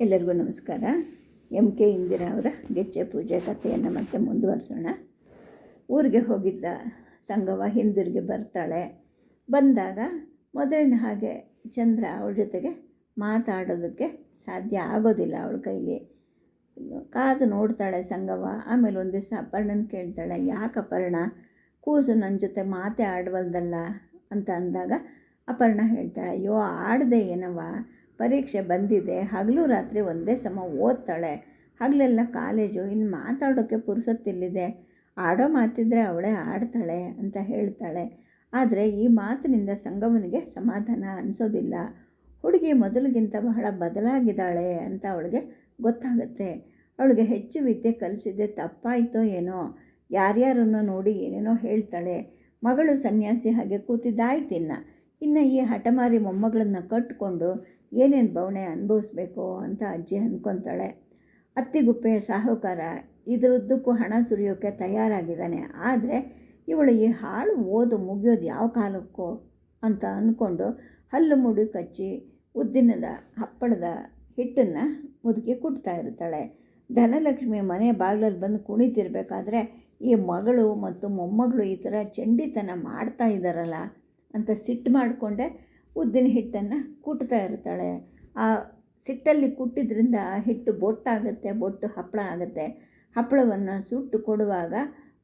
ಎಲ್ಲರಿಗೂ ನಮಸ್ಕಾರ. M K Indira ಅವರ ಗೆಜ್ಜೆ ಪೂಜೆ ಕಥೆಯನ್ನು ಮತ್ತೆ ಮುಂದುವರಿಸೋಣ. ಊರಿಗೆ ಹೋಗಿದ್ದ ಸಂಗವ ಹಿಂದಿರುಗಿ ಬರ್ತಾಳೆ. ಬಂದಾಗ ಮೊದಲಿನ ಹಾಗೆ ಚಂದ್ರ ಅವಳ ಜೊತೆಗೆ ಮಾತಾಡೋದಕ್ಕೆ ಸಾಧ್ಯ ಆಗೋದಿಲ್ಲ ಅವಳ ಕೈಲಿ. ಕಾದು ನೋಡ್ತಾಳೆ ಸಂಗವ, ಆಮೇಲೆ ಒಂದು ದಿವಸ ಅಪರ್ಣನ ಕೇಳ್ತಾಳೆ, ಯಾಕೆ ಅಪರ್ಣ? ಕೂಸು ನನ್ನ ಜೊತೆ ಮಾತೇ ಆಡವಲ್ದಲ್ಲ? ಅಂತ ಅಂದಾಗ ಅಪರ್ಣ ಹೇಳ್ತಾಳೆ, ಅಯ್ಯೋ, ಆಡದೆ ಏನವ ಪರೀಕ್ಷೆ ಬಂದಿದೆ, ಹಗಲು ರಾತ್ರಿ ಒಂದೇ ಸಮ ಓದ್ತಾಳೆ. ಹಗಲೆಲ್ಲ ಕಾಲೇಜು ಇನ್ನು ಮಾತಾಡೋಕ್ಕೆ ಪುರುಸೊತ್ತಿಲ್ಲಿದೆ ಆಡೋ ಮಾತಿದ್ರೆ ಅವಳೇ ಆಡ್ತಾಳೆ ಅಂತ ಹೇಳ್ತಾಳೆ. ಆದರೆ ಈ ಮಾತಿನಿಂದ ಸಂಗಮನಿಗೆ ಸಮಾಧಾನ ಅನಿಸೋದಿಲ್ಲ. ಹುಡುಗಿ ಮೊದಲಿಗಿಂತ ಬಹಳ ಬದಲಾಗಿದ್ದಾಳೆ ಅಂತ ಅವಳಿಗೆ ಗೊತ್ತಾಗುತ್ತೆ. ಅವಳಿಗೆ ಹೆಚ್ಚು ವಿದ್ಯೆ ಕಲಿಸಿದ್ದೆ ತಪ್ಪಾಯಿತೋ ಏನೋ, ಯಾರ್ಯಾರನ್ನು ನೋಡಿ ಏನೇನೋ ಹೇಳ್ತಾಳೆ. ಮಗಳು ಸನ್ಯಾಸಿ ಹಾಗೆ ಕೂತಿದ್ದಾಯ್ತಿನ್ನ. ಇನ್ನು ಈ ಹಠಮಾರಿ ಮೊಮ್ಮಗಳನ್ನು ಕಟ್ಟಿಕೊಂಡು ಏನೇನು ಬವಣೆ ಅನುಭವಿಸ್ಬೇಕು ಅಂತ ಅಜ್ಜಿ ಅಂದ್ಕೊತಾಳೆ ಅತ್ತಿಗುಪ್ಪೆ ಸಾಹುಕಾರ ಇದರದ್ದಕ್ಕೂ ಹಣ ಸುರಿಯೋಕ್ಕೆ ತಯಾರಾಗಿದ್ದಾನೆ. ಆದರೆ ಇವಳು ಈ ಹಾಳು ಓದು ಮುಗಿಯೋದು ಯಾವ ಕಾಲಕ್ಕೋ ಅಂತ ಅಂದ್ಕೊಂಡು ಹಲ್ಲು ಮುಡಿ ಕಚ್ಚಿ ಉದ್ದಿನದ ಹಪ್ಪಳದ ಹಿಟ್ಟನ್ನು ಮುದುಕಿ ಕುಟ್ತಾ ಇರ್ತಾಳೆ. ಧನಲಕ್ಷ್ಮಿ ಮನೆ ಬಾಗಿಲಲ್ಲಿ ಬಂದು ಕುಣಿತಿರ್ಬೇಕಾದ್ರೆ ಈ ಮಗಳು ಮತ್ತು ಮೊಮ್ಮಗಳು ಈ ಥರ ಚಂಡಿತನ ಮಾಡ್ತಾ ಇದ್ದಾರಲ್ಲ ಅಂತ ಸಿಟ್ಟು ಮಾಡಿಕೊಂಡೆ ಉದ್ದಿನ ಹಿಟ್ಟನ್ನು ಕುಟ್ತಾ ಇರ್ತಾಳೆ. ಆ ಸಿಟ್ಟಲ್ಲಿ ಕುಟ್ಟಿದ್ರಿಂದ ಆ ಹಿಟ್ಟು ಬೊಟ್ಟಾಗುತ್ತೆ, ಬೊಟ್ಟು ಹಪ್ಪಳ ಆಗುತ್ತೆ. ಹಪ್ಪಳವನ್ನು ಸುಟ್ಟು ಕೊಡುವಾಗ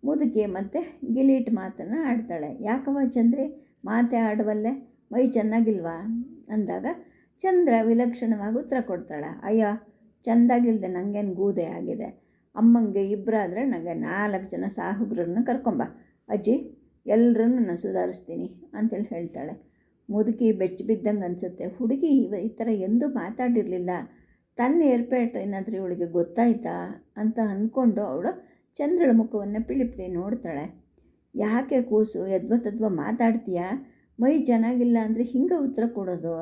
ಮುದುಕಿ ಮತ್ತು ಗಿಲೀಟ್ ಮಾತನ್ನು ಆಡ್ತಾಳೆ. ಯಾಕವ ಚಂದ್ರಿ? ಮಾತೆ ಆಡುವಲ್ಲೇ? ಮೈ ಚೆನ್ನಾಗಿಲ್ವಾ? ಅಂದಾಗ ಚಂದ್ರ ವಿಲಕ್ಷಣವಾಗಿ ಉತ್ತರ ಕೊಡ್ತಾಳೆ. ಅಯ್ಯೋ, ಚೆಂದಾಗಿಲ್ದೆ ನನಗೇನು ಗೂದೆ ಆಗಿದೆ? ಅಮ್ಮಂಗೆ ಇಬ್ಬರಾದರೆ ನನಗೆ ನಾಲ್ಕು ಜನ ಸಾಹುಗ್ರನ್ನ ಕರ್ಕೊಂಬ. ಅಜ್ಜಿ ಎಲ್ಲರನ್ನು ನಾನು ಸುಧಾರಿಸ್ತೀನಿ ಅಂತೇಳಿ ಹೇಳ್ತಾಳೆ. ಮುದುಕಿ ಬೆಚ್ಚ ಬಿದ್ದಂಗೆ ಅನಿಸುತ್ತೆ. ಹುಡುಗಿ ಈ ಥರ ಎಂದೂ ಮಾತಾಡಿರಲಿಲ್ಲ. ತನ್ನ ಏರ್ಪೇಟು ಏನಾದರೂ ಇವಳಿಗೆ ಗೊತ್ತಾಯ್ತಾ ಅಂತ ಅಂದ್ಕೊಂಡು ಅವಳು ಚಂದ್ರಳ ಮುಖವನ್ನು ಪಿಳಿಪಿಳಿ ಪಿಳಿ ನೋಡ್ತಾಳೆ. ಯಾಕೆ ಕೂಸು ಯದ್ವ ತದ್ವ ಮಾತಾಡ್ತೀಯಾ? ಮೈ ಚೆನ್ನಾಗಿಲ್ಲ ಅಂದರೆ ಹಿಂಗೆ ಉತ್ತರ ಕೊಡೋದು?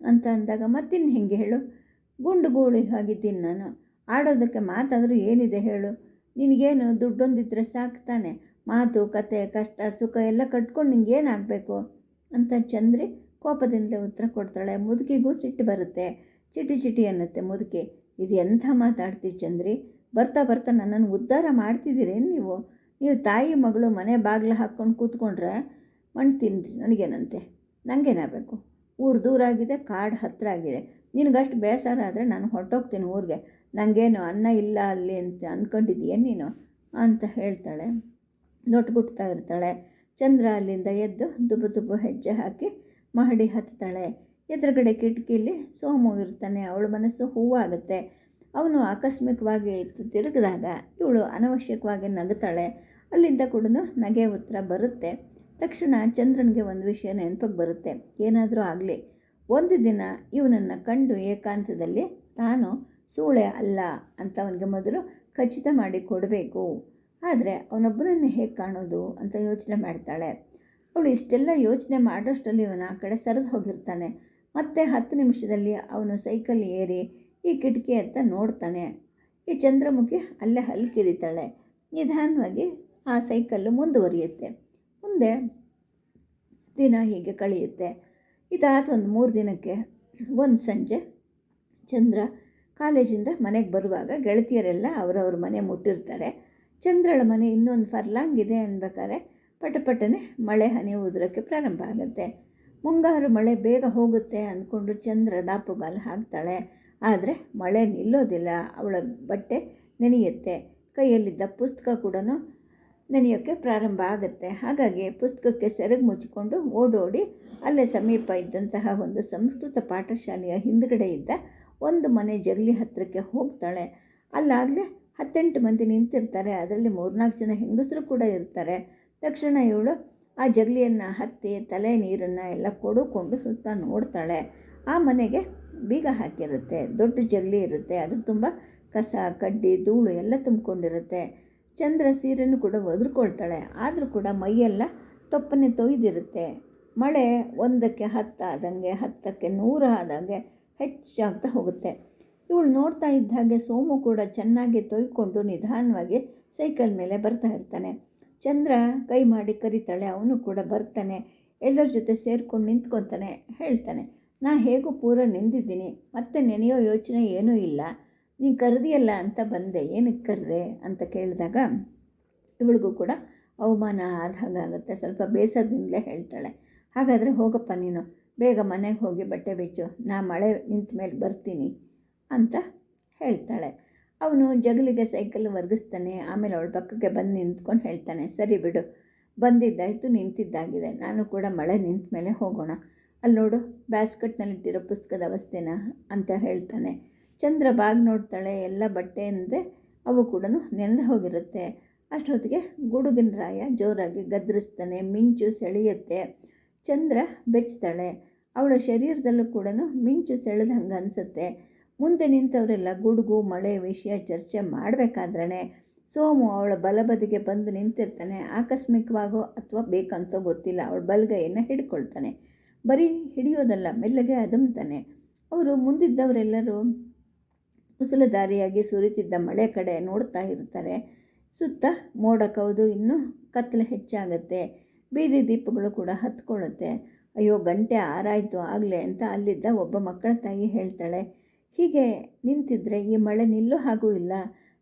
ಅಂತ ಅಂದಾಗ ಮತ್ತಿನ್ನು ಹೆಂಗೆ ಹೇಳು? ಗುಂಡು ಗೋಳಿ ಆಗಿದ್ದೀನಿ ನಾನು. ಆಡೋದಕ್ಕೆ ಮಾತಾದರೂ ಏನಿದೆ ಹೇಳು? ನಿನಗೇನು ದುಡ್ಡೊಂದಿದ್ರೆ ಸಾಕು ತಾನೆ. ಮಾತು, ಕತೆ, ಕಷ್ಟ, ಸುಖ ಎಲ್ಲ ಕಟ್ಕೊಂಡು ನಿಂಗೇನಾಗಬೇಕು ಅಂತ ಚಂದ್ರಿ ಕೋಪದಿಂದಲೇ ಉತ್ತರ ಕೊಡ್ತಾಳೆ. ಮುದುಕಿಗೂ ಸಿಟ್ಟು ಬರುತ್ತೆ. ಚಿಟಿ ಚಿಟಿ ಅನ್ನತ್ತೆ ಮುದುಕಿ. ಇದು ಎಂಥ ಮಾತಾಡ್ತಿ ಚಂದ್ರಿ? ಬರ್ತಾ ಬರ್ತಾ ನನ್ನನ್ನು ಉದ್ಧಾರ ಮಾಡ್ತಿದ್ದೀರೇನು ನೀವು? ನೀವು ತಾಯಿ ಮಗಳು ಮನೆ ಬಾಗಿಲು ಹಾಕ್ಕೊಂಡು ಕೂತ್ಕೊಂಡ್ರೆ ಮಣ್ಣು ತಿನ್ನಿರಿ ನನಗೇನಂತೆ? ನನಗೇನಾಗಬೇಕು ಊರು ದೂರ ಆಗಿದೆ, ಕಾಡು ಹತ್ತಿರ ಆಗಿದೆ. ನಿನಗಷ್ಟು ಬೇಸರ ಆದರೆ ನಾನು ಹೊರಟೋಗ್ತೀನಿ ಊರಿಗೆ. ನನಗೇನು ಅನ್ನ ಇಲ್ಲ ಅಲ್ಲಿ ಅಂತ ಅಂದ್ಕೊಂಡಿದ್ದೀಯ ನೀನು? ಅಂತ ಹೇಳ್ತಾಳೆ. ಲೊಟ್ಗುಟ್ತಾ ಇರ್ತಾಳೆ. ಚಂದ್ರ ಅಲ್ಲಿಂದ ಎದ್ದು ದುಬು ದುಬು ಹೆಜ್ಜೆ ಹಾಕಿ ಮಹಡಿ ಹತ್ತಾಳೆ ಎದುರುಗಡೆ ಕಿಟಕಿಲಿ ಸೋಮು ಇರ್ತಾನೆ. ಅವಳ ಮನಸ್ಸು ಹೂವಾಗುತ್ತೆ. ಅವನು ಆಕಸ್ಮಿಕವಾಗಿ ತಿರುಗಿದಾಗ ಇವಳು ಅನವಶ್ಯಕವಾಗಿ ನಗುತ್ತಾಳೆ. ಅಲ್ಲಿಂದ ಕೂಡ ನಗೆ ಉತ್ತರ ಬರುತ್ತೆ. ತಕ್ಷಣ ಚಂದ್ರನಿಗೆ ಒಂದು ವಿಷಯ ನೆನಪಿಗೆ ಬರುತ್ತೆ. ಏನಾದರೂ ಆಗಲಿ. ಒಂದು ದಿನ ಇವನನ್ನು ಕಂಡು ಏಕಾಂತದಲ್ಲಿ ತಾನು ಸೂಳೆ ಅಲ್ಲ ಅಂತ ಅವನಿಗೆ ಮೊದಲು ಖಚಿತ ಮಾಡಿ ಕೊಡಬೇಕು. ಆದರೆ ಅವನೊಬ್ಬನನ್ನು ಹೇಗೆ ಕಾಣೋದು ಅಂತ ಯೋಚನೆ ಮಾಡ್ತಾಳೆ. ಅವಳು ಇಷ್ಟೆಲ್ಲ ಯೋಚನೆ ಮಾಡೋಷ್ಟರಲ್ಲಿ ಇವನು ಆ ಕಡೆ ಸರಿದು ಹೋಗಿರ್ತಾನೆ. ಮತ್ತೆ ಹತ್ತು ನಿಮಿಷದಲ್ಲಿ ಅವನು ಸೈಕಲ್ ಏರಿ ಈ ಕಿಟಕಿ ಅಂತ ನೋಡ್ತಾನೆ. ಈ ಚಂದ್ರಮುಖಿ ಅಲ್ಲೇ ಹಲ್ಕಿರಿತಾಳೆ ನಿಧಾನವಾಗಿ ಆ ಸೈಕಲ್ಲು ಮುಂದುವರಿಯುತ್ತೆ. ಮುಂದೆ ದಿನ ಹೀಗೆ ಕಳೆಯುತ್ತೆ. ಇದಾದ ಒಂದು ಮೂರು ದಿನಕ್ಕೆ ಒಂದು ಸಂಜೆ ಚಂದ್ರ ಕಾಲೇಜಿಂದ ಮನೆಗೆ ಬರುವಾಗ ಗೆಳತಿಯರೆಲ್ಲ ಅವರವ್ರ ಮನೆ ಮುಟ್ಟಿರ್ತಾರೆ. ಚಂದ್ರಳ ಮನೆ ಇನ್ನೊಂದು ಫರ್ಲಾಂಗ್ ಇದೆ ಅನ್ಬೇಕಾದ್ರೆ ಪಟಪಟನೆ ಮಳೆ ಹನಿ ಉದುರೋಕ್ಕೆ ಪ್ರಾರಂಭ ಆಗುತ್ತೆ. ಮುಂಗಾರು ಮಳೆ ಬೇಗ ಹೋಗುತ್ತೆ ಅಂದ್ಕೊಂಡು ಚಂದ್ರ ದಾಪುಗಾಲು ಹಾಕ್ತಾಳೆ. ಆದರೆ ಮಳೆ ನಿಲ್ಲೋದಿಲ್ಲ, ಅವಳ ಬಟ್ಟೆ ನೆನೆಯುತ್ತೆ. ಕೈಯಲ್ಲಿದ್ದ ಪುಸ್ತಕ ಕೂಡ ನೆನೆಯೋಕ್ಕೆ ಪ್ರಾರಂಭ ಆಗುತ್ತೆ. ಹಾಗಾಗಿ ಪುಸ್ತಕಕ್ಕೆ ಸೆರಗು ಮುಚ್ಚಿಕೊಂಡು ಓಡೋಡಿ, ಅಲ್ಲೇ ಸಮೀಪ ಇದ್ದಂತಹ ಒಂದು ಸಂಸ್ಕೃತ ಪಾಠಶಾಲೆಯ ಹಿಂದುಗಡೆ ಇದ್ದ ಒಂದು ಮನೆ ಜಗಲಿ ಹತ್ತಿರಕ್ಕೆ ಹೋಗ್ತಾಳೆ. ಅಲ್ಲಾಗಲೇ ಹತ್ತೆಂಟು ಮಂದಿ ನಿಂತಿರ್ತಾರೆ. ಅದರಲ್ಲಿ ಮೂರ್ನಾಲ್ಕು ಜನ ಹೆಂಗಸರು ಕೂಡ ಇರ್ತಾರೆ. ತಕ್ಷಣ ಇವಳು ಆ ಜಗಲಿಯನ್ನು ಹತ್ತಿ ತಲೆ ನೀರನ್ನು ಎಲ್ಲ ಕೊಡುಕೊಂಡು ಸುತ್ತ ನೋಡ್ತಾಳೆ. ಆ ಮನೆಗೆ ಬೀಗ ಹಾಕಿರುತ್ತೆ. ದೊಡ್ಡ ಜಗಲಿ ಇರುತ್ತೆ. ಅದ್ರ ತುಂಬ ಕಸ, ಕಡ್ಡಿ, ಧೂಳು ಎಲ್ಲ ತುಂಬಿಕೊಂಡಿರುತ್ತೆ. ಚಂದ್ರ ಸೀರೆನೂ ಕೂಡ ಒದ್ರುಕೊಳ್ತಾಳೆ. ಆದರೂ ಕೂಡ ಮೈಯೆಲ್ಲ ತೊಪ್ಪನೆ ತೊಯ್ದಿರುತ್ತೆ. ಮಳೆ ಒಂದಕ್ಕೆ ಹತ್ತಾದಂಗೆ ಹತ್ತಕ್ಕೆ ನೂರು ಆದಂಗೆ ಹೆಚ್ಚಾಗ್ತಾ ಹೋಗುತ್ತೆ. ಇವಳು ನೋಡ್ತಾ ಇದ್ದ ಹಾಗೆ ಸೋಮು ಕೂಡ ಚೆನ್ನಾಗಿ ತೊಯ್ಕೊಂಡು ನಿಧಾನವಾಗಿ ಸೈಕಲ್ ಮೇಲೆ ಬರ್ತಾ ಇರ್ತಾನೆ. ಚಂದ್ರ ಕೈ ಮಾಡಿ ಕರಿತಾಳೆ, ಅವನು ಕೂಡ ಬರ್ತಾನೆ. ಎಲ್ಲರ ಜೊತೆ ಸೇರ್ಕೊಂಡು ನಿಂತ್ಕೊತಾನೆ, ಹೇಳ್ತಾನೆ, ನಾ ಹೇಗೂ ಪೂರ ನಿಂದಿದ್ದೀನಿ, ಮತ್ತೆ ನೆನೆಯೋ ಯೋಚನೆ ಏನೂ ಇಲ್ಲ. ನೀನು ಕರೆದಿಯಲ್ಲ ಅಂತ ಬಂದೆ, ಏನಕ್ಕೆ ಕರೆದೆ? ಅಂತ ಕೇಳಿದಾಗ ಇವಳಿಗೂ ಕೂಡ ಅವಮಾನ ಆದ ಹಾಗಾಗುತ್ತೆ. ಸ್ವಲ್ಪ ಬೇಸರದಿಂದಲೇ ಹೇಳ್ತಾಳೆ, ಹಾಗಾದರೆ ಹೋಗಪ್ಪ ನೀನು, ಬೇಗ ಮನೆಗೆ ಹೋಗಿ ಬಟ್ಟೆ ಬಿಚ್ಚು ನಾ ಮಳೆ ನಿಂತ ಮೇಲೆ ಬರ್ತೀನಿ. ಅಂತ ಹೇಳ್ತಾಳೆ. ಅವನು ಜಗಲಿಗೆ ಸೈಕಲ್ ವರ್ಗಿಸ್ತಾನೆ ಆಮೇಲೆ ಅವಳ ಪಕ್ಕಕ್ಕೆ ಬಂದು ನಿಂತ್ಕೊಂಡು ಹೇಳ್ತಾನೆ, ಸರಿ ಬಿಡು, ಬಂದಿದ್ದಾಯಿತು, ನಿಂತಿದ್ದಾಗಿದೆ. ನಾನು ಕೂಡ ಮಳೆ ನಿಂತ ಮೇಲೆ ಹೋಗೋಣ. ಅಲ್ಲಿ ನೋಡು ಬ್ಯಾಸ್ಕೆಟ್ನಲ್ಲಿಟ್ಟಿರೋ ಪುಸ್ತಕದ ಅವಸ್ಥೆನ? ಅಂತ ಹೇಳ್ತಾನೆ. ಚಂದ್ರ ಬಾಗಿ ನೋಡ್ತಾಳೆ, ಎಲ್ಲ ಬಟ್ಟೆ ಅಂದರೆ ಅವು ಕೂಡ ನೆನೆದು ಹೋಗಿರುತ್ತೆ. ಅಷ್ಟೊತ್ತಿಗೆ ಗುಡುಗಿನ ರಾಯ ಜೋರಾಗಿ ಗದ್ರಿಸ್ತಾನೆ, ಮಿಂಚು ಸೆಳೆಯುತ್ತೆ. ಚಂದ್ರ ಬೆಚ್ತಾಳೆ. ಅವಳ ಶರೀರದಲ್ಲೂ ಕೂಡ ಮಿಂಚು ಸೆಳೆದ ಹಂಗೆ ಅನಿಸುತ್ತೆ. ಮುಂದೆ ನಿಂತವರೆಲ್ಲ ಗುಡುಗು, ಮಳೆ, ವಿಷಯ ಚರ್ಚೆ ಮಾಡಬೇಕಾದ್ರೆ ಸೋಮು ಅವಳ ಬಲಬದಿಗೆ ಬಂದು ನಿಂತಿರ್ತಾನೆ. ಆಕಸ್ಮಿಕವಾಗೋ ಅಥವಾ ಬೇಕಂತೋ ಗೊತ್ತಿಲ್ಲ. ಅವಳ ಬಲಗೈಯನ್ನು ಹಿಡ್ಕೊಳ್ತಾನೆ. ಬರೀ ಹಿಡಿಯೋದಲ್ಲ, ಮೆಲ್ಲಗೆ ಅದುಮ್ತಾನೆ. ಅವರು ಮುಂದಿದ್ದವರೆಲ್ಲರೂ ಮುಸಲಧಾರಿಯಾಗಿ ಸುರಿತಿದ್ದ ಮಳೆ ಕಡೆ ನೋಡ್ತಾ ಇರ್ತಾರೆ. ಸುತ್ತ ಮೋಡ ಕೌದು ಇನ್ನೂ ಕತ್ತಲೆ ಹೆಚ್ಚಾಗುತ್ತೆ. ಬೀದಿ ದೀಪಗಳು ಕೂಡ ಹತ್ಕೊಳ್ಳುತ್ತೆ. ಅಯ್ಯೋ, ಗಂಟೆ ಆರಾಯಿತು ಆಗಲೇ ಅಂತ ಅಲ್ಲಿದ್ದ ಒಬ್ಬ ಮಕ್ಕಳ ತಾಯಿ ಹೇಳ್ತಾಳೆ ಹೀಗೆ ನಿಂತಿದ್ರೆ ಈ ಮಳೆ ನಿಲ್ಲೋ ಹಾಗೂ ಇಲ್ಲ,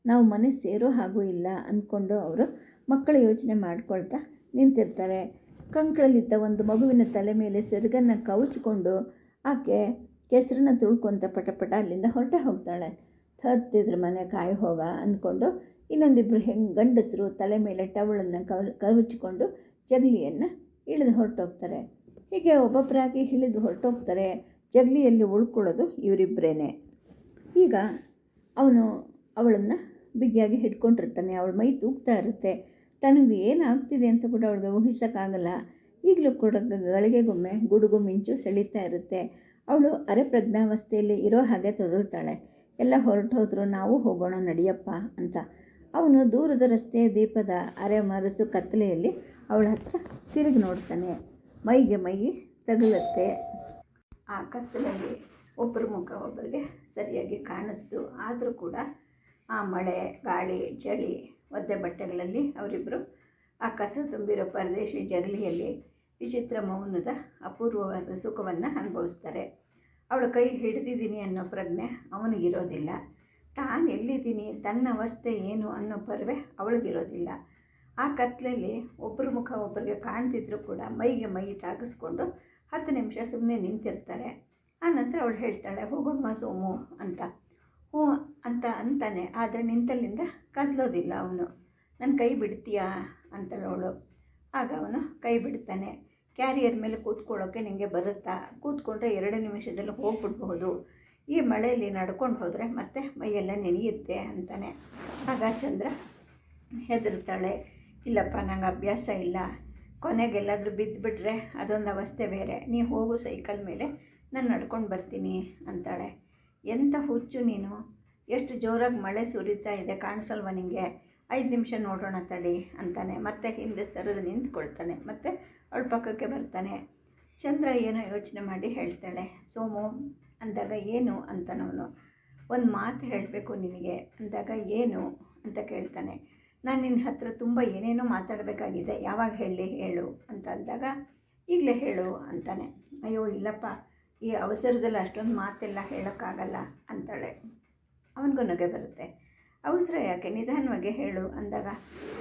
ನಾವು ಮನೆ ಸೇರೋ ಹಾಗೂ ಇಲ್ಲ ಅಂದ್ಕೊಂಡು ಅವರು ಮಕ್ಕಳ ಯೋಚನೆ ಮಾಡ್ಕೊಳ್ತಾ ನಿಂತಿರ್ತಾರೆ. ಕಂಕಳಲ್ಲಿದ್ದ ಒಂದು ಮಗುವಿನ ತಲೆ ಮೇಲೆ ಸೆರಗನ್ನು ಕವಚಿಕೊಂಡು ಆಕೆ ಕೆಸರನ್ನ ತುಳ್ಕೊತ ಪಟಪಟ ಅಲ್ಲಿಂದ ಹೊರಟೆ ಹೋಗ್ತಾಳೆ. ಥತ್ತಿದ್ರ ಮನೆ ಕಾಯಿ ಹೋಗ ಅಂದ್ಕೊಂಡು ಇನ್ನೊಂದಿಬ್ಬರು ಹೆಂಗೆ ಗಂಡಸರು ತಲೆ ಮೇಲೆ ಟವಳನ್ನು ಕವ್, ಕವಚಿಕೊಂಡು ಜಗಲಿಯನ್ನು ಇಳಿದು ಹೊರಟೋಗ್ತಾರೆ. ಹೀಗೆ ಒಬ್ಬೊಬ್ಬರಾಗಿ ಇಳಿದು ಹೊರಟೋಗ್ತಾರೆ. ಜಗಲಿಯಲ್ಲಿ ಉಳ್ಕೊಳ್ಳೋದು ಇವರಿಬ್ಬರೇ ಈಗ ಅವನು ಅವಳನ್ನು ಬಿಗಿಯಾಗಿ ಹಿಡ್ಕೊಂಡಿರ್ತಾನೆ, ಅವಳು ಮೈ ತೂಗ್ತಾ ಇರುತ್ತೆ. ತನಗೆ ಏನಾಗ್ತಿದೆ ಅಂತ ಕೂಡ ಅವಳಿಗೆ ಊಹಿಸೋಕ್ಕಾಗಲ್ಲ. ಈಗಲೂ ಕೂಡ ಗಳಿಗೆಗೊಮ್ಮೆ ಗುಡುಗು ಮಿಂಚು ಸೆಳೀತಾ ಇರುತ್ತೆ. ಅವಳು ಅರೆ ಪ್ರಜ್ಞಾವಸ್ಥೆಯಲ್ಲಿ ಇರೋ ಹಾಗೆ ತೊದಲ್ತಾಳೆ. ಎಲ್ಲ ಹೊರಟೋದ್ರು ನಾವು ಹೋಗೋಣ ನಡಿಯಪ್ಪ ಅಂತ. ಅವನು ದೂರದ ರಸ್ತೆ ದೀಪದ ಅರೆ ಮರಸು ಕತ್ತಲೆಯಲ್ಲಿ ಅವಳ ಹತ್ರ ತಿರುಗಿ ನೋಡ್ತಾನೆ. ಮೈಗೆ ಮೈ ತಗುಲುತ್ತೆ. ಆ ಕತ್ತಲಲ್ಲಿ ಒಬ್ಬರ ಮುಖ ಒಬ್ಬರಿಗೆ ಸರಿಯಾಗಿ ಕಾಣಿಸ್ತು ಆದರೂ ಕೂಡ ಆ ಮಳೆ, ಗಾಳಿ, ಚಳಿ, ಒದ್ದೆ ಬಟ್ಟೆಗಳಲ್ಲಿ ಅವರಿಬ್ಬರು ಆ ಕಸ ತುಂಬಿರೋ ಪರದೇಶಿ ಜಗಲಿಯಲ್ಲಿ ವಿಚಿತ್ರ ಮೌನದ ಅಪೂರ್ವವಾದ ಸುಖವನ್ನು ಅನುಭವಿಸ್ತಾರೆ. ಅವಳ ಕೈ ಹಿಡಿದಿದ್ದೀನಿ ಅನ್ನೋ ಪ್ರಜ್ಞೆ ಅವನಿಗಿರೋದಿಲ್ಲ. ತಾನು ಎಲ್ಲಿದ್ದೀನಿ, ತನ್ನ ಅವಸ್ಥೆ ಏನು ಅನ್ನೋ ಪರ್ವೆ ಅವಳಿಗಿರೋದಿಲ್ಲ. ಆ ಕತ್ತಲಲ್ಲಿ ಒಬ್ಬರ ಮುಖ ಒಬ್ಬರಿಗೆ ಕಾಣ್ತಿದ್ರು ಕೂಡ ಮೈಗೆ ಮೈ ತಾಗಿಸ್ಕೊಂಡು ಹತ್ತು ನಿಮಿಷ ಸುಮ್ಮನೆ ನಿಂತಿರ್ತಾರೆ. ಆನಂತರ ಅವಳು ಹೇಳ್ತಾಳೆ ಹೋಗೋಣ ಸೋಮು ಅಂತ. ಹ್ಞೂ ಅಂತ ಅಂತಾನೆ, ಆದರೆ ನಿಂತಲ್ಲಿಂದ ಕದಲೋದಿಲ್ಲ ಅವನು. ನನ್ನ ಕೈ ಬಿಡ್ತೀಯಾ? ಅಂತಳು ಅವಳು. ಆಗ ಅವನು ಕೈ ಬಿಡ್ತಾನೆ. ಕ್ಯಾರಿಯರ್ ಮೇಲೆ ಕೂತ್ಕೊಳ್ಳೋಕ್ಕೆ ನಿಮಗೆ ಬರುತ್ತಾ? ಕೂತ್ಕೊಂಡ್ರೆ ಎರಡು ನಿಮಿಷದಲ್ಲಿ ಹೋಗ್ಬಿಡ್ಬಹುದು. ಈ ಮಳೆಯಲ್ಲಿ ನಡ್ಕೊಂಡು ಹೋದರೆ ಮತ್ತೆ ಮೈಯೆಲ್ಲ ನೆನೆಯುತ್ತೆ ಅಂತಾನೆ. ಆಗ ಚಂದ್ರ ಹೆದರ್ತಾಳೆ, ಇಲ್ಲಪ್ಪ, ನಂಗೆ ಅಭ್ಯಾಸ ಇಲ್ಲ. ಕೊನೆಗೆಲ್ಲಾದರೂ ಬಿದ್ದುಬಿಟ್ರೆ ಅದೊಂದು ಅವಸ್ಥೆ ಬೇರೆ. ನೀ ಹೋಗು ಸೈಕಲ್ ಮೇಲೆ, ನಾನು ನಡ್ಕೊಂಡು ಬರ್ತೀನಿ ಅಂತಾಳೆ. ಎಂಥ ಹುಚ್ಚು ನೀನು? ಎಷ್ಟು ಜೋರಾಗಿ ಮಳೆ ಸುರಿತಾ ಇದೆ ಕಾಣಿಸಲ್ವ ನಿನಗೆ ಐದು ನಿಮಿಷ ನೋಡೋಣ ತಡಿ ಅಂತಾನೆ. ಮತ್ತೆ ಹಿಂದೆ ಸರಿದು ನಿಂತ್ಕೊಳ್ತಾನೆ. ಮತ್ತು ಅವಳ ಪಕ್ಕಕ್ಕೆ ಬರ್ತಾನೆ. ಚಂದ್ರ ಏನೋ ಯೋಚನೆ ಮಾಡಿ ಹೇಳ್ತಾಳೆ. ಸೋಮು, ಅಂದಾಗ ಏನು ಅಂತನವನು. ಒಂದು ಮಾತು ಹೇಳಬೇಕು ನಿನಗೆ. ಅಂದಾಗ ಏನು ಅಂತ ಕೇಳ್ತಾನೆ. ನಾನು ನಿನ್ನ ಹತ್ರ ತುಂಬ ಏನೇನೋ ಮಾತಾಡಬೇಕಾಗಿದೆ, ಯಾವಾಗ ಹೇಳಿ ಹೇಳು ಅಂತ ಅಂದಾಗ, ಈಗಲೇ ಹೇಳು ಅಂತಾನೆ. ಅಯ್ಯೋ, ಇಲ್ಲಪ್ಪ, ಈ ಅವಸರದಲ್ಲಿ ಅಷ್ಟೊಂದು ಮಾತೆಲ್ಲ ಹೇಳೋಕ್ಕಾಗಲ್ಲ ಅಂತಾಳೆ. ಅವನಿಗೂ ನಗೆ ಬರುತ್ತೆ. ಅವಸರ ಯಾಕೆ? ನಿಧಾನವಾಗಿ ಹೇಳು ಅಂದಾಗ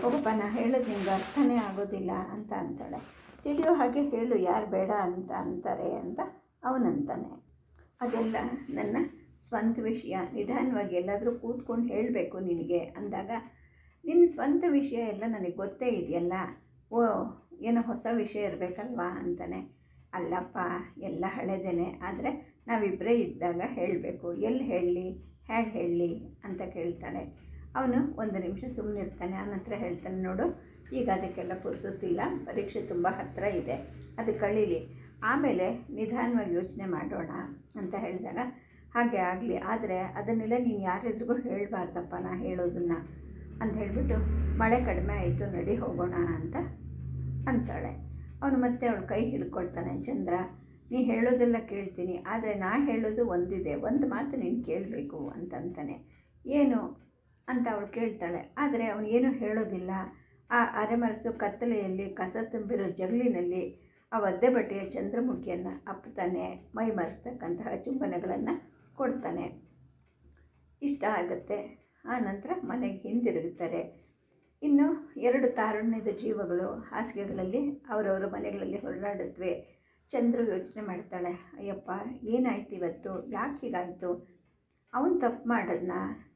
ಒಬ್ಬಪ್ಪ ನಾ ಹೇಳೋದು ನಿಮ್ಗೆ ಅರ್ಥನೇ ಆಗೋದಿಲ್ಲ ಅಂತ ಅಂತಾಳೆ. ತಿಳಿಯೋ ಹಾಗೆ ಹೇಳು, ಯಾರು ಬೇಡ ಅಂತ ಅಂತಾರೆ ಅಂತ ಅವನಂತಾನೆ. ಅದೆಲ್ಲ ನನ್ನ ಸ್ವಂತ ವಿಷಯ. ನಿಧಾನವಾಗಿ ಎಲ್ಲಾದರೂ ಕೂತ್ಕೊಂಡು ಹೇಳಬೇಕು ನಿನಗೆ ಅಂದಾಗ ನಿನ್ನ ಸ್ವಂತ ವಿಷಯ ಎಲ್ಲ ನನಗೆ ಗೊತ್ತೇ ಇದೆಯಲ್ಲ? ಓ, ಏನೋ ಹೊಸ ವಿಷಯ ಇರಬೇಕಲ್ವಾ ಅಂತಾನೆ. ಅಲ್ಲಪ್ಪ, ಎಲ್ಲ ಹಳೆದೇನೆ. ಆದರೆ ನಾವಿಬ್ಬರೇ ಇದ್ದಾಗ ಹೇಳಬೇಕು. ಎಲ್ಲಿ ಹೇಳಲಿ? ಹೇಗೆ ಹೇಳಲಿ? ಅಂತ ಕೇಳ್ತಾಳೆ. ಅವನು ಒಂದು ನಿಮಿಷ ಸುಮ್ಮನಿರ್ತಾನೆ ಆನಂತರ ಹೇಳ್ತಾನೆ, ನೋಡು, ಈಗ ಅದಕ್ಕೆಲ್ಲ ಪುರ್ಸುತ್ತಿಲ್ಲ. ಪರೀಕ್ಷೆ ತುಂಬ ಹತ್ತಿರ ಇದೆ. ಅದು ಕಳೀಲಿ. ಆಮೇಲೆ ನಿಧಾನವಾಗಿ ಯೋಚನೆ ಮಾಡೋಣ, ಅಂತ ಹೇಳಿದಾಗ, ಹಾಗೆ ಆಗಲಿ. ಆದರೆ ಅದನ್ನೆಲ್ಲ ನೀನು ಯಾರೆದ್ರಿಗೂ ಹೇಳಬಾರ್ದಪ್ಪ ನಾ ಹೇಳೋದನ್ನು. ಅಂತ ಹೇಳಿಬಿಟ್ಟು ಮಳೆ ಕಡಿಮೆ ಆಯಿತು, ನಡಿ ಹೋಗೋಣ ಅಂತ ಅಂತಾಳೆ. ಅವನು ಮತ್ತೆ ಅವಳು ಕೈ ಹಿಡ್ಕೊಳ್ತಾನೆ, ಚಂದ್ರ, ನೀ ಹೇಳೋದೆಲ್ಲ ಕೇಳ್ತೀನಿ, ಆದರೆ ನಾ ಹೇಳೋದು ಒಂದಿದೆ, ಒಂದು ಮಾತು ನೀನು ಕೇಳಬೇಕು ಅಂತಂತಾನೆ. ಏನು? ಅಂತ ಅವಳು ಕೇಳ್ತಾಳೆ. ಆದರೆ ಅವನು ಏನೂ ಹೇಳೋದಿಲ್ಲ. ಆ ಅರೆಮರಸು ಕತ್ತಲೆಯಲ್ಲಿ, ಕಸ ತುಂಬಿರೋ ಜಗಲಿನಲ್ಲಿ, ಆ ಒದ್ದೆ ಬಟ್ಟೆಯ ಚಂದ್ರಮುಖಿಯನ್ನು ಅಪ್ಪತಾನೆ ಮೈ ಮರೆಸ್ತಕ್ಕಂತಹ ಚುಂಬನಗಳನ್ನು ಕೊಡ್ತಾನೆ. ಇಷ್ಟ ಆಗುತ್ತೆ? ಆ ನಂತರ ಮನೆಗೆ ಹಿಂದಿರುಗುತ್ತಾರೆ. ಇನ್ನು ಎರಡು ತಾರುಣ್ಯದ ಜೀವಗಳು ಹಾಸಿಗೆಗಳಲ್ಲಿ ಅವರವರ ಮನೆಗಳಲ್ಲಿ ಹೊರಡಾಡುತ್ತವೆ ಚಂದ್ರು ಯೋಚನೆ ಮಾಡ್ತಾಳೆ, ಅಯ್ಯಪ್ಪ, ಏನಾಯ್ತು ಇವತ್ತು? ಯಾಕೆ ಹೀಗಾಯಿತು? ಅವನು ತಪ್ಪು ಮಾಡೋದನ್ನ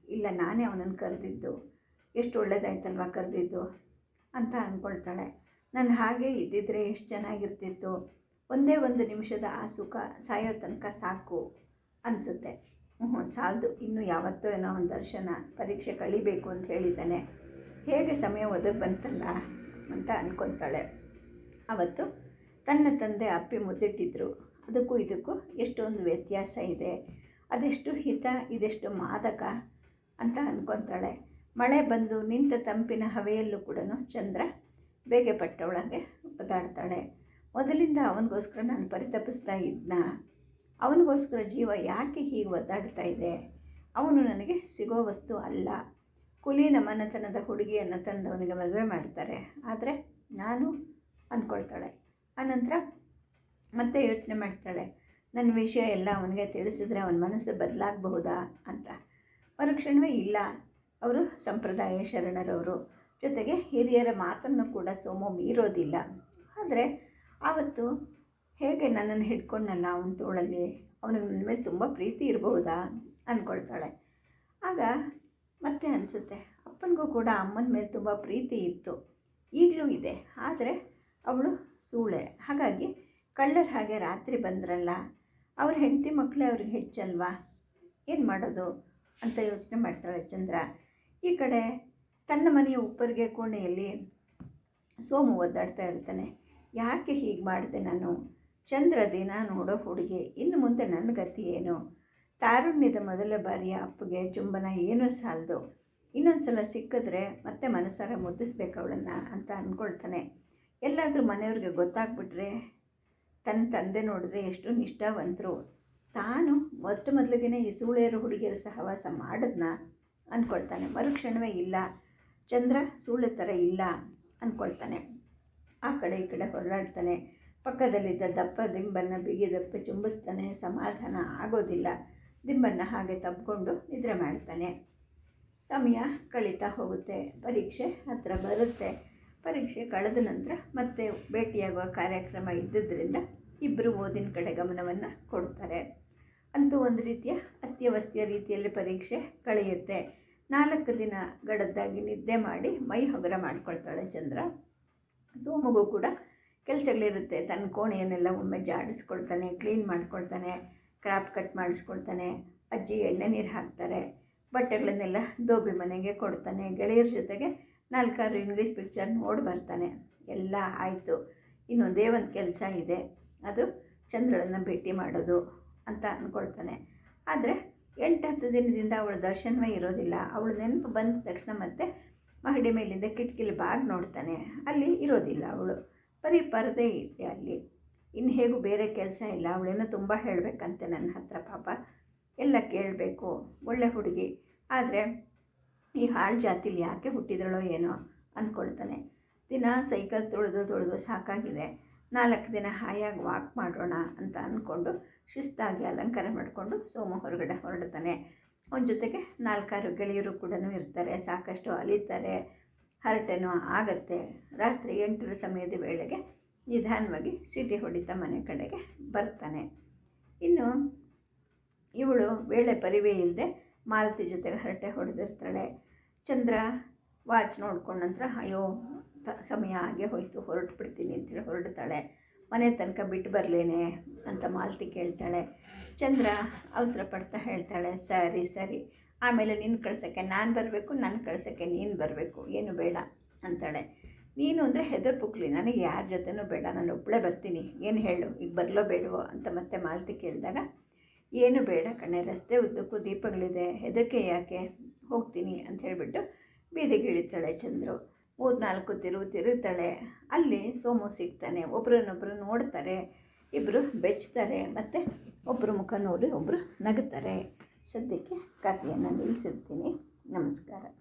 ಇಲ್ಲ, ನಾನೇ ಅವನನ್ನು ಕರೆದಿದ್ದು. ಎಷ್ಟು ಒಳ್ಳೇದಾಯ್ತಲ್ವ ಕರೆದಿದ್ದು? ಅಂತ ಅಂದ್ಕೊಳ್ತಾಳೆ ನಾನು ಹಾಗೆ ಇದ್ದಿದ್ರೆ ಎಷ್ಟು ಚೆನ್ನಾಗಿರ್ತಿತ್ತು. ಒಂದೇ ಒಂದು ನಿಮಿಷದ ಆ ಸುಖ ಸಾಯೋ ತನಕ ಸಾಕು, ಅನಿಸುತ್ತೆ. ಹ್ಞೂ ಸಾಲದು. ಇನ್ನು ಯಾವತ್ತೋ ಏನೋ ಒಂದು ದರ್ಶನ, ಪರೀಕ್ಷೆ ಕಳಿಬೇಕು ಅಂತ ಹೇಳಿದ್ದಾನೆ. ಹೇಗೆ ಸಮಯ ಒದಗಿ ಬಂತಲ್ಲ ಅಂತ ಅಂದ್ಕೊತಾಳೆ ಅವತ್ತು ತನ್ನ ತಂದೆ ಅಪ್ಪಿ ಮುದ್ದಿಟ್ಟಿದ್ರು. ಅದಕ್ಕೂ ಇದಕ್ಕೂ ಎಷ್ಟೊಂದು ವ್ಯತ್ಯಾಸ ಇದೆ. ಅದೆಷ್ಟು ಹಿತ, ಇದೆಷ್ಟು ಮಾದಕ ಅಂತ ಅಂದ್ಕೊತಾಳೆ ಮಳೆ ಬಂದು ನಿಂತ ತಂಪಿನ ಹವೆಯಲ್ಲೂ ಕೂಡ ಚಂದ್ರ ಬೇಗೆ ಪಟ್ಟವಳಗೆ ಒದಾಡ್ತಾಳೆ ಮೊದಲಿಂದ ಅವನಿಗೋಸ್ಕರ ನಾನು ಪರಿತಪಿಸ್ತಾ ಇದ್ನ? ಅವನಿಗೋಸ್ಕರ ಜೀವ ಯಾಕೆ ಹೀಗೆ ಒದ್ದಾಡ್ತಾ ಇದೆ? ಅವನು ನನಗೆ ಸಿಗೋ ವಸ್ತು ಅಲ್ಲ. ಕುಲಿ ಮನೆತನದ ಹುಡುಗಿಯನ್ನು ತಂದು ಅವನಿಗೆ ಮದುವೆ ಮಾಡ್ತಾರೆ. ಆದರೆ ನಾನು ಅಂದ್ಕೊಳ್ತಾಳೆ ಆನಂತರ ಮತ್ತೆ ಯೋಚನೆ ಮಾಡ್ತಾಳೆ. ನನ್ನ ವಿಷಯ ಎಲ್ಲ ಅವನಿಗೆ ತಿಳಿಸಿದ್ರೆ ಅವನ ಮನಸ್ಸು ಬದಲಾಗಬಹುದಾ ಅಂತ. ಮರುಕ್ಷಣವೇ ಇಲ್ಲ. ಅವರು ಸಂಪ್ರದಾಯ ಶರಣರವರು. ಜೊತೆಗೆ ಹಿರಿಯರ ಮಾತನ್ನು ಕೂಡ ಸೋಮು ಮೀರೋದಿಲ್ಲ. ಆದರೆ ಆವತ್ತು ಹೇಗೆ ನನ್ನನ್ನು ಹಿಡ್ಕೊಂಡಲ್ಲ ಅವನ ತೋಳಲ್ಲಿ ಅವನ ನನ್ನ ಮೇಲೆ ತುಂಬ ಪ್ರೀತಿ ಇರಬಹುದಾ ಅಂದ್ಕೊಳ್ತಾಳೆ ಆಗ ಮತ್ತೆ ಅನಿಸುತ್ತೆ, ಅಪ್ಪನಿಗೂ ಕೂಡ ಅಮ್ಮನ ಮೇಲೆ ತುಂಬ ಪ್ರೀತಿ ಇತ್ತು. ಈಗಲೂ ಇದೆ, ಆದರೆ ಅವಳು ಸೂಳೆ. ಹಾಗಾಗಿ ಕಳ್ಳರ ಹಾಗೆ ರಾತ್ರಿ ಬಂದ್ರಲ್ಲ, ಅವ್ರ ಹೆಂಡತಿ ಮಕ್ಕಳೇ ಅವ್ರಿಗೆ ಹೆಚ್ಚಲ್ವಾ? ಏನು ಮಾಡೋದು ಅಂತ ಯೋಚನೆ ಮಾಡ್ತಾಳೆ ಚಂದ್ರ. ಈ ಕಡೆ ತನ್ನ ಮನೆಯ ಉಪ್ಪರಿಗೆ ಕೋಣೆಯಲ್ಲಿ ಸೋಮು ಒದ್ದಾಡ್ತಾ ಇರ್ತಾನೆ. ಯಾಕೆ ಹೀಗೆ ಮಾಡಿದೆ ನಾನು? ಚಂದ್ರ ದಿನ ನೋಡೋ ಹುಡುಗಿ, ಇನ್ನು ಮುಂದೆ ನನ್ನ ಗತಿ ಏನು? ತಾರುಣ್ಯದ ಮೊದಲ ಬಾರಿಯ ಅಪ್ಪಗೆ ಚುಂಬನ ಏನೂ ಸಾಲದು. ಇನ್ನೊಂದು ಸಲ ಸಿಕ್ಕಿದ್ರೆ ಮತ್ತೆ ಮನಸಾರ ಮುದ್ದಿಸ್ಬೇಕು ಅವಳನ್ನು ಅಂತ ಅಂದ್ಕೊಳ್ತಾನೆ. ಎಲ್ಲಾದರೂ ಮನೆಯವ್ರಿಗೆ ಗೊತ್ತಾಗ್ಬಿಟ್ರೆ ತನ್ನ ತಂದೆ ನೋಡಿದ್ರೆ ಎಷ್ಟು ನಿಷ್ಠಾವಂತರು. ತಾನು ಮೊಟ್ಟ ಮೊದಲಿಗೆ ಈ ಸೂಳೆಯರು ಹುಡುಗಿಯರ ಸಹವಾಸ ಮಾಡಿದ್ನ? ಅಂದ್ಕೊಳ್ತಾನೆ. ಮರುಕ್ಷಣವೇ ಇಲ್ಲ. ಚಂದ್ರ ಸೂಳೆ ಥರ ಇಲ್ಲ. ಅಂದ್ಕೊಳ್ತಾನೆ. ಆ ಕಡೆ ಈ ಕಡೆ ಹೊರಲಾಡ್ತಾನೆ ಪಕ್ಕದಲ್ಲಿದ್ದ ದಪ್ಪ ದಿಂಬನ್ನು ಬಿಗಿ ದಪ್ಪ ಚುಂಬಿಸ್ತಾನೆ ಸಮಾಧಾನ ಆಗೋದಿಲ್ಲ. ದಿಂಬನ್ನು ಹಾಗೆ ತಬ್ಕೊಂಡು ನಿದ್ರೆ ಮಾಡ್ತಾನೆ. ಸಮಯ ಕಳೀತಾ ಹೋಗುತ್ತೆ. ಪರೀಕ್ಷೆ ಹತ್ತಿರ ಬರುತ್ತೆ. ಪರೀಕ್ಷೆ ಕಳೆದ ನಂತರ ಮತ್ತೆ ಭೇಟಿಯಾಗುವ ಕಾರ್ಯಕ್ರಮ ಇದ್ದಿದ್ದರಿಂದ ಇಬ್ಬರು ಓದಿನ ಕಡೆ ಗಮನವನ್ನು ಕೊಡ್ತಾರೆ. ಅಂತೂ ಒಂದು ರೀತಿಯ ಅಸ್ಥಿವಸ್ತಿಯ ರೀತಿಯಲ್ಲಿ ಪರೀಕ್ಷೆ ಕಳೆಯುತ್ತೆ. ನಾಲ್ಕು ದಿನ ಗಡದ್ದಾಗಿ ನಿದ್ದೆ ಮಾಡಿ ಮೈ ಹಗುರ ಮಾಡ್ಕೊಳ್ತಾಳೆ ಚಂದ್ರ. ಸೋಮಗೂ ಕೂಡ ಕೆಲಸಗಳಿರುತ್ತೆ, ತನ್ನ ಕೋಣೆಯನ್ನೆಲ್ಲ ಒಮ್ಮೆ ಜಾಡಿಸ್ಕೊಳ್ತಾನೆ ಕ್ಲೀನ್ ಮಾಡ್ಕೊಳ್ತಾನೆ ಕ್ರಾಪ್ ಕಟ್ ಮಾಡಿಸ್ಕೊಳ್ತಾನೆ, ಅಜ್ಜಿ ಎಣ್ಣೆ ನೀರು ಹಾಕ್ತಾರೆ, ಬಟ್ಟೆಗಳನ್ನೆಲ್ಲ ದೋಬಿ ಮನೆಗೆ ಕೊಡ್ತಾನೆ, ಗೆಳೆಯರ ಜೊತೆಗೆ ನಾಲ್ಕಾರು ಇಂಗ್ಲೀಷ್ ಪಿಕ್ಚರ್ ನೋಡಿ ಬರ್ತಾನೆ. ಎಲ್ಲ ಆಯಿತು. ಇನ್ನು ಒಂದು ಕೆಲಸ ಇದೆ. ಅದು ಚಂದ್ರಳನ್ನು ಭೇಟಿ ಮಾಡೋದು ಅಂತ ಅಂದ್ಕೊಳ್ತಾನೆ ಆದರೆ ಎಂಟು ಹತ್ತು ದಿನದಿಂದ ಅವಳ ದರ್ಶನವೇ ಇರೋದಿಲ್ಲ. ಅವಳು ನೆನಪು ಬಂದ ತಕ್ಷಣ ಮತ್ತೆ ಮಹಡಿ ಮೇಲಿಂದ ಕಿಟಕಿಲಿ ಬಾಗಿ ನೋಡ್ತಾನೆ. ಅಲ್ಲಿ ಇರೋದಿಲ್ಲ ಅವಳು. ಬರೀ ಪರದೆ ಇದೆ ಅಲ್ಲಿ. ಇನ್ನು ಹೇಗೂ ಬೇರೆ ಕೆಲಸ ಇಲ್ಲ. ಅವಳೇನೋ ತುಂಬ ಹೇಳಬೇಕಂತೆ ನನ್ನ ಹತ್ರ ಪಾಪ. ಎಲ್ಲ ಕೇಳಬೇಕು. ಒಳ್ಳೆ ಹುಡುಗಿ. ಆದರೆ ಈ ಹಾಳು ಜಾತಿಲಿ ಯಾಕೆ ಹುಟ್ಟಿದಳೋ ಏನೋ ಅಂದ್ಕೊಳ್ತಾನೆ ದಿನ ಸೈಕಲ್ ತೊಳೆದು ತೊಳೆದು ಸಾಕಾಗಿದೆ. ನಾಲ್ಕು ದಿನ ಹಾಯಾಗಿ ವಾಕ್ ಮಾಡೋಣ ಅಂತ ಅಂದ್ಕೊಂಡು ಶಿಸ್ತಾಗಿ ಅಲಂಕಾರ ಮಾಡಿಕೊಂಡು ಸೋಮ ಹೊರಗಡೆ ಹೊರಡ್ತಾನೆ. ಅವನ ಜೊತೆಗೆ ನಾಲ್ಕಾರು ಗೆಳೆಯರು ಕೂಡ ಇರ್ತಾರೆ. ಸಾಕಷ್ಟು ಅಲಿತಾರೆ. ಹರಟೆನೂ ಆಗುತ್ತೆ. ರಾತ್ರಿ ಎಂಟರ ಸಮಯದ ವೇಳೆಗೆ ನಿಧಾನವಾಗಿ ಸಿಟಿ ಹೊಡಿತಾ ಮನೆ ಕಡೆಗೆ ಬರ್ತಾನೆ. ಇನ್ನು ಇವಳು ವೇಳೆ ಪರಿವೇ ಇಲ್ಲದೆ ಮಾಲತಿ ಜೊತೆಗೆ ಹರಟೆ ಹೊಡೆದಿರ್ತಾಳೆ. ಚಂದ್ರ ವಾಚ್ ನೋಡ್ಕೊಂಡ ನಂತರ, ಅಯ್ಯೋ, ತ, ಸಮಯ ಆಗೇ ಹೋಯಿತು ಹೊರಟು ಬಿಡ್ತೀನಿ ಅಂತೇಳಿ ಹೊರಡ್ತಾಳೆ. ಮನೆ ತನಕ ಬಿಟ್ಟು ಬರಲೇನೆ ಅಂತ ಮಾಲತಿ ಕೇಳ್ತಾಳೆ. ಚಂದ್ರ ಅವಸರ ಪಡ್ತಾ ಹೇಳ್ತಾಳೆ, ಸರಿ ಸರಿ ಆಮೇಲೆ ನಿನ್ನ ಕಳ್ಸೋಕ್ಕೆ, ನಾನು ಬರಬೇಕು ನನ್ನ ಕಳ್ಸೋಕ್ಕೆ, ನೀನು ಬರಬೇಕು, ಏನು ಬೇಡ ಅಂತಾಳೆ. ನೀನು ಅಂದರೆ ಹೆದರ್ ಪುಕ್ಲಿ ನನಗೆ ಯಾರ ಜೊತೆನೂ ಬೇಡ, ನಾನು ಒಬ್ಬಳೇ ಬರ್ತೀನಿ, ಏನು ಹೇಳು, ಈಗ ಬರಲೋ ಬೇಡವೋ ಅಂತ ಮತ್ತೆ ಮಾಲತಿ ಕೇಳಿದಾಗ, ಏನು ಬೇಡ ಕಣೆ, ರಸ್ತೆ ಉದ್ದಕ್ಕೂ ದೀಪಗಳಿದೆ ಹೆದಕ್ಕೆ ಯಾಕೆ? ಹೋಗ್ತೀನಿ ಅಂತ ಹೇಳಿಬಿಟ್ಟು ಬೀದಿಗೆ ಇಳಿತಾಳೆ ಚಂದ್ರು. ಮೂರು ನಾಲ್ಕು ತಿರುವು ತಿರುಗ್ತಾಳೆ. ಅಲ್ಲಿ ಸೋಮು ಸಿಗ್ತಾನೆ ಒಬ್ರನ್ನೊಬ್ಬರು ನೋಡ್ತಾರೆ ಇಬ್ಬರು ಬೆಚ್ತಾರೆ, ಮತ್ತು ಒಬ್ಬರು ಮುಖ ನೋಡಿ ಒಬ್ಬರು ನಗುತ್ತಾರೆ ಸದ್ಯಕ್ಕೆ ಕಥೆಯನ್ನು ನಿಲ್ಲಿಸುತ್ತೇನೆ. ನಮಸ್ಕಾರ.